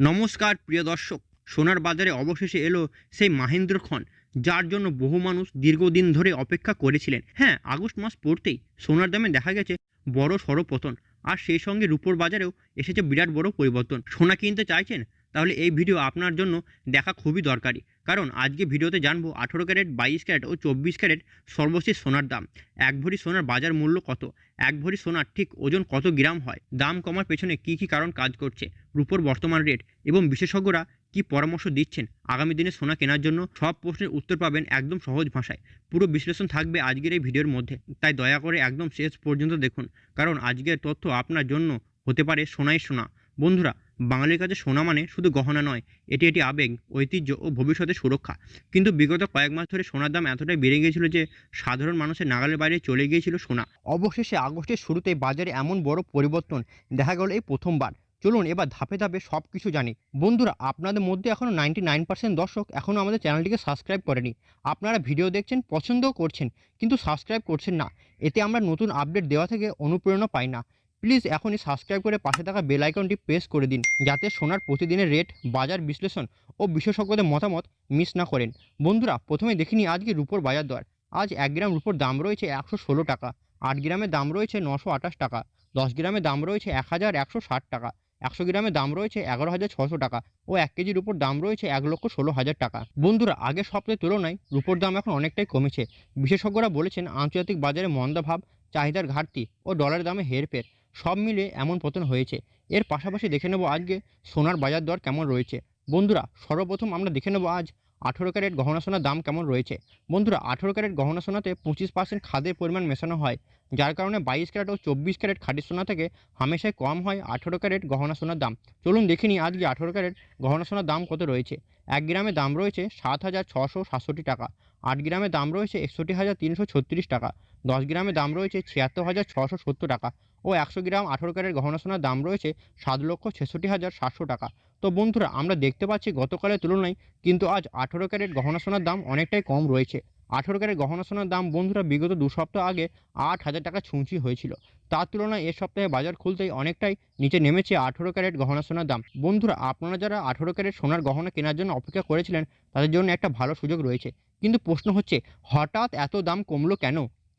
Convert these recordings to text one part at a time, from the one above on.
নমস্কার, প্রিয় দর্শক। সোনার বাজারে অবশেষে এলো সেই মাহেন্দ্র খন যার জন্য বহু মানুষ দীর্ঘদিন ধরে অপেক্ষা করেছিলেন। হ্যাঁ আগস্ট মাস পড়তেই সোনার দামে দেখা গেছে বড় সড় পতন আর সেই সঙ্গে রুপোর বাজারেও এসেছে বিরাট বড় পরিবর্তন। সোনা কিনতে চাইছেন? তাহলে এই ভিডিও আপনার জন্য দেখা খুবই দরকারি। কারণ আজকে ভিডিওতে জানব আঠেরো ক্যারেট, বাইশ ক্যারেট ও চব্বিশ ক্যারেট সর্বশেষ সোনার দাম। এক ভরি সোনার বাজার মূল্য কত? এক ভরি সোনার ঠিক ওজন কত গ্রাম হয়? দাম কমার পেছনে কী কী কারণ কাজ করছে? রূপোর বর্তমান রেট এবং বিশেষজ্ঞরা কি পরামর্শ দিচ্ছেন? আগামী দিনে সোনা কেনার জন্য সব প্রশ্নের উত্তর পাবেন একদম সহজ ভাষায়। পুরো বিশ্লেষণ থাকবে আজকের এই ভিডিওর মধ্যে। তাই দয়া করে একদম শেষ পর্যন্ত দেখুন। কারণ আজকের তথ্য আপনার জন্য হতে পারে সোনাই সোনা। বন্ধুরা বাঙালির কাছে সোনা মানে শুধু গহনা নয়, এটি এটি আবেগ, ঐতিহ্য ও ভবিষ্যতের সুরক্ষা। কিন্তু বিগত কয়েক মাস ধরে সোনার দাম এতটাই বেড়ে গিয়েছিল যে সাধারণ মানুষের নাগালের বাইরে চলে গিয়েছিল সোনা। অবশেষে আগস্টের শুরুতে বাজারে এমন বড় পরিবর্তন দেখা গেল এই প্রথমবার। চলুন এবার ধাপে ধাপে সব কিছু জানি। বন্ধুরা, আপনাদের মধ্যে এখনও নাইনটি নাইন পার্সেন্ট দর্শক এখনও আমাদের চ্যানেলটিকে সাবস্ক্রাইব করেনি। আপনারা ভিডিও দেখছেন, পছন্দও করছেন, কিন্তু সাবস্ক্রাইব করছেন না। এতে আমরা নতুন আপডেট দেওয়া থেকে অনুপ্রেরণা পাই না। প্লিজ এখনই সাবস্ক্রাইব করে পাশে থাকা বেল আইকনটি প্রেস করে দিন, যাতে সোনার প্রতিদিনের রেট বাজার বিশ্লেষণ ও বিশেষজ্ঞদের মতামত মিস না করেন। বন্ধুরা, প্রথমে দেখিনি আজকে রুপোর বাজার দর। আজ এক গ্রাম রুপোর দাম রয়েছে একশো ষোলো টাকা, আট গ্রামের দাম রয়েছে নশো আঠাশ টাকা, দশ গ্রামের দাম রয়েছে এক হাজার একশো ষাট টাকা, একশো গ্রামের দাম রয়েছে এগারো হাজার ছশো টাকা ও এক কেজির উপর দাম রয়েছে এক লক্ষ ষোলো হাজার টাকা। বন্ধুরা, আগের সপ্তাহের তুলনায় রুপোর দাম এখন অনেকটাই কমেছে। বিশেষজ্ঞরা বলেছেন, আন্তর্জাতিক বাজারে মন্দাভাব চাহিদার ঘাটতি ও ডলারের দামে হেরফের। সব মিলে এমন পতন হয়েছে। এর পাশাপাশি দেখে নেব আজকে সোনার বাজার দর কেমন রয়েছে। বন্ধুরা, সর্বপ্রথম আমরা দেখে নেব আজ আঠেরো ক্যারেট গহনা সোনার দাম কেমন রয়েছে। বন্ধুরা, আঠেরো ক্যারেট গহনা সোনাতে পঁচিশ পার্সেন্ট খাদের পরিমাণ মেশানো হয়, যার কারণে বাইশ ক্যারেট ও চব্বিশ ক্যারেট খাঁটি সোনা থেকে হামেশাই কম হয় আঠেরো ক্যারেট গহনা সোনার দাম। চলুন দেখে নিই আজকে আঠেরো ক্যারেট গহনা সোনার দাম কত রয়েছে। এক গ্রামের দাম রয়েছে সাত হাজার ছশো সাতষট্টি টাকা, আট গ্রামের দাম রয়েছে একষট্টি হাজার তিনশো ছত্রিশ টাকা, দশ গ্রামের দাম রয়েছে ছিয়াত্তর হাজার ছশো সত্তর টাকা ও একশো গ্রাম আঠেরো ক্যারেট গহনা সোনার দাম রয়েছে সাত লক্ষ ছেষট্টি হাজার সাতশো টাকা। তো বন্ধুরা, আমরা দেখতে পাচ্ছি গতকালের তুলনায় কিন্তু আজ আঠেরো ক্যারেট গহনা সোনার দাম অনেকটাই কম রয়েছে। আঠেরো ক্যারেট গহনা সোনার দাম বন্ধুরা বিগত দু সপ্তাহ আগে আট হাজার টাকা ছুঁচি হয়েছিল। তার তুলনায় এ সপ্তাহে বাজার খুলতেই অনেকটাই নিচে নেমেছে আঠেরো ক্যারেট গহনা সোনার দাম। বন্ধুরা, আপনারা যারা আঠেরো ক্যারেট সোনার গহনা কেনার জন্য অপেক্ষা করেছিলেন, তাদের জন্য একটা ভালো সুযোগ রয়েছে। কিন্তু প্রশ্ন হচ্ছে, হঠাৎ এত দাম কমলো কেন?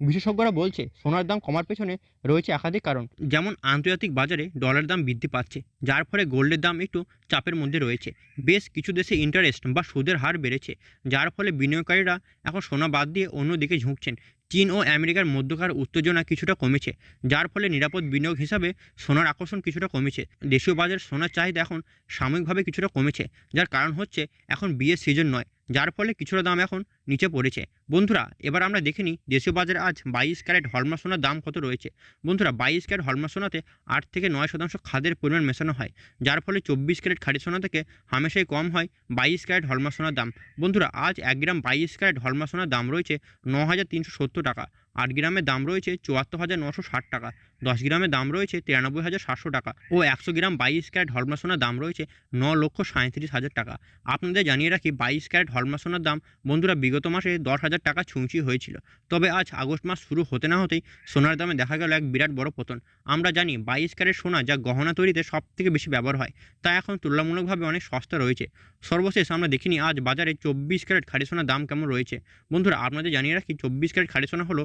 বিশেষজ্ঞরা বলছে, সোনার দাম কমার পেছনে রয়েছে একাধিক কারণ। যেমন আন্তর্জাতিক বাজারে ডলার দাম বৃদ্ধি পাচ্ছে, যার ফলে গোল্ডের দাম একটু চাপের মধ্যে রয়েছে। বেশ কিছু দেশে ইন্টারেস্ট বা সুদের হার বেড়েছে, যার ফলে বিনিয়োগকারীরা এখন সোনা বাদ দিয়ে অন্য দিকে ঝুঁকছেন। চীন ও আমেরিকার মধ্যকার উত্তেজনা কিছুটা কমেছে, যার ফলে নিরাপদ বিনিয়োগ হিসাবে সোনার আকর্ষণ কিছুটা কমেছে। দেশীয় বাজার সোনার চাহিদা এখন সাময়িকভাবে কিছুটা কমেছে, যার কারণ হচ্ছে এখন বিয়ের সিজন নয়। যার ফলে কিছুটা দাম এখন নিচে পড়েছে। বন্ধুরা, এবার আমরা দেখে নিই দেশীয় বাজারে আজ বাইশ ক্যারেট হলমা সোনার দাম কত রয়েছে। বন্ধুরা, বাইশ ক্যারেট হলমা সোনাতে আট থেকে নয় শতাংশ খাদের পরিমাণ মেশানো হয়, যার ফলে চব্বিশ ক্যারেট খাঁটি সোনা থেকে হামেশাই কম হয় বাইশ ক্যারেট হলমা সোনার দাম। বন্ধুরা, আজ এক গ্রাম বাইশ ক্যারেট হলমা সোনার দাম রয়েছে ন হাজার তিনশো সত্তর টাকা, আট গ্রামের দাম রয়েছে চুয়াত্তর হাজার নশো ষাট টাকা। দশ গ্রামের দাম রয়েছে তিরানব্বই হাজার সাতশো টাকা ও একশো গ্রাম বাইশ ক্যারেট হলমা সোনার দাম রয়েছে ন লক্ষ সাঁত্রিশ হাজার টাকা। আপনাদের জানিয়ে রাখি বাইশ ক্যারেট হলমা সোনার দাম বন্ধুরা বিগত মাসে দশ হাজার টাকা ছুঁচি হয়েছিল। তবে আজ আগস্ট মাস শুরু হতে না হতেই সোনার দামে দেখা গেল এক বিরাট বড় পতন। আমরা জানি বাইশ ক্যারেট সোনা যা গহনা তৈরিতে সব থেকে বেশি ব্যবহার হয়, তা এখন তুলনামূলকভাবে অনেক সস্তা রয়েছে। সর্বশেষ আমরা দেখিনি আজ বাজারে চব্বিশ ক্যারেট খাড়ি সোনার দাম কেমন রয়েছে। বন্ধুরা আপনাদের জানিয়ে রাখি চব্বিশ ক্যারেট খাড়ি সোনা হলো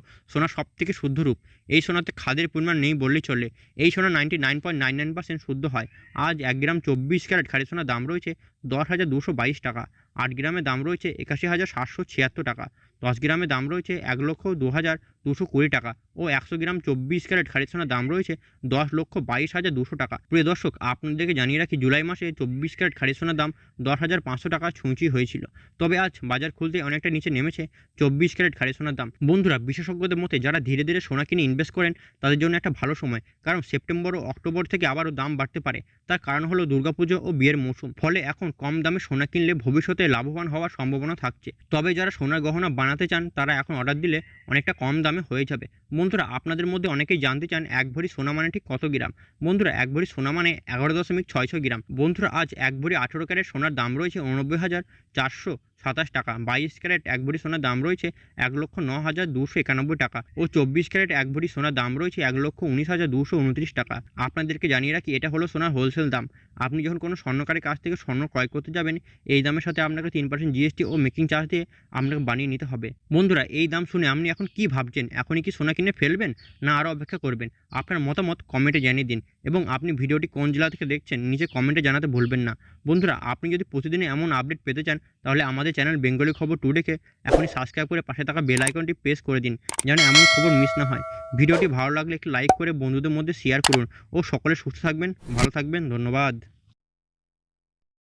সব থেকে শুদ্ধ রূপ। এই সোনাতে খাদের পরিমাণ নেই বললেই চলে। এই সোনা ninety nine point nine nine percent শুদ্ধ হয়। আজ এক গ্রাম চব্বিশ ক্যারেট খালি সোনার দাম রয়েছে দশ হাজার দুশো বাইশ টাকা। আট গ্রামের দাম রয়েছে একাশি হাজার সাতশো ছিয়াত্তর টাকা। দশ গ্রামে দাম রয়েছে এক লক্ষ দু হাজার দুশো কুড়ি টাকা ও একশো গ্রাম চব্বিশ ক্যারেট খারিজ সোনার দাম রয়েছে দশ লক্ষ বাইশ হাজার দুশো টাকা। প্রিয় দর্শক, আপনাদেরকে জানিয়ে রাখি জুলাই মাসে চব্বিশ ক্যারেট খারিজ সোনার দাম দশ হাজার পাঁচশো টাকা ছুঁচি হয়েছিল। তবে আজ বাজার খুলতে অনেকটা নিচে নেমেছে চব্বিশ ক্যারেট খারিজ সোনার দাম। বন্ধুরা, বিশেষজ্ঞদের মতে যারা ধীরে ধীরে সোনা কিনে ইনভেস্ট করেন, তাদের জন্য একটা ভালো সময়, কারণ সেপ্টেম্বর ও অক্টোবর থেকে আবারও দাম বাড়তে পারে। তার কারণ হলো দুর্গাপুজো ও বিয়ের মৌসুম। ফলে এখন কম দামে সোনা কিনলে ভবিষ্যতে লাভবান হওয়ার সম্ভাবনা থাকছে। তবে যারা সোনার গহনা বানাতে চান, তারা এখন অর্ডার দিলে অনেকটা কম দামে হয়ে যাবে। বন্ধুরা, আপনাদের মধ্যে অনেকেই জানতে চান এক ভরি সোনা মানে ঠিক কত গ্রাম? বন্ধুরা, এক ভরি সোনা মানে এগারো দশমিক ছয় ছয় গ্রাম। বন্ধুরা, আজ এক ভরি আঠেরো ক্যারেট সোনার দাম রয়েছে উননব্বই হাজার চারশো সাতাশ টাকা। বাইশ ক্যারেট এক ভরি সোনার দাম রয়েছে এক লক্ষ ন হাজার দুশো একানব্বই টাকা ও চব্বিশ ক্যারেট এক ভরি সোনার দাম রয়েছে এক লক্ষ উনিশ হাজার দুশো উনত্রিশ টাকা। আপনাদেরকে জানিয়ে রাখি, এটা হলো সোনার হোলসেল দাম। আপনি যখন কোনো স্বর্ণকারের কাছ থেকে স্বর্ণ ক্রয় করতে যাবেন, এই দামের সাথে আপনাকে তিন পার্সেন্ট জিএসটি ও মেকিং চার্জ দিয়ে আপনাকে বানিয়ে নিতে হবে। বন্ধুরা, এই দাম শুনে আপনি এখন কি ভাবছেন? এখনই কি সোনা কিনে ফেলবেন না আরও অপেক্ষা করবেন? আপনার মতামত কমেন্টে জানিয়ে দিন এবং আপনি ভিডিওটি কোন জেলা থেকে দেখছেন, নিচে কমেন্টে জানাতে ভুলবেন না। বন্ধুরা, আপনি যদি প্রতিদিনই এমন আপডেট পেতে চান তাহলে আমাদের চ্যানেল বেঙ্গলি খবর টুডেকে এখনই সাবস্ক্রাইব করে পাশে থাকা বেল আইকনটি প্রেস করে দিন, যেন এমন খবর মিস না হয়। ভিডিওটি ভালো লাগলে একটি লাইক করে বন্ধুদের মধ্যে শেয়ার করুন ও সকলে সুস্থ থাকবেন, ভালো থাকবেন, ধন্যবাদ।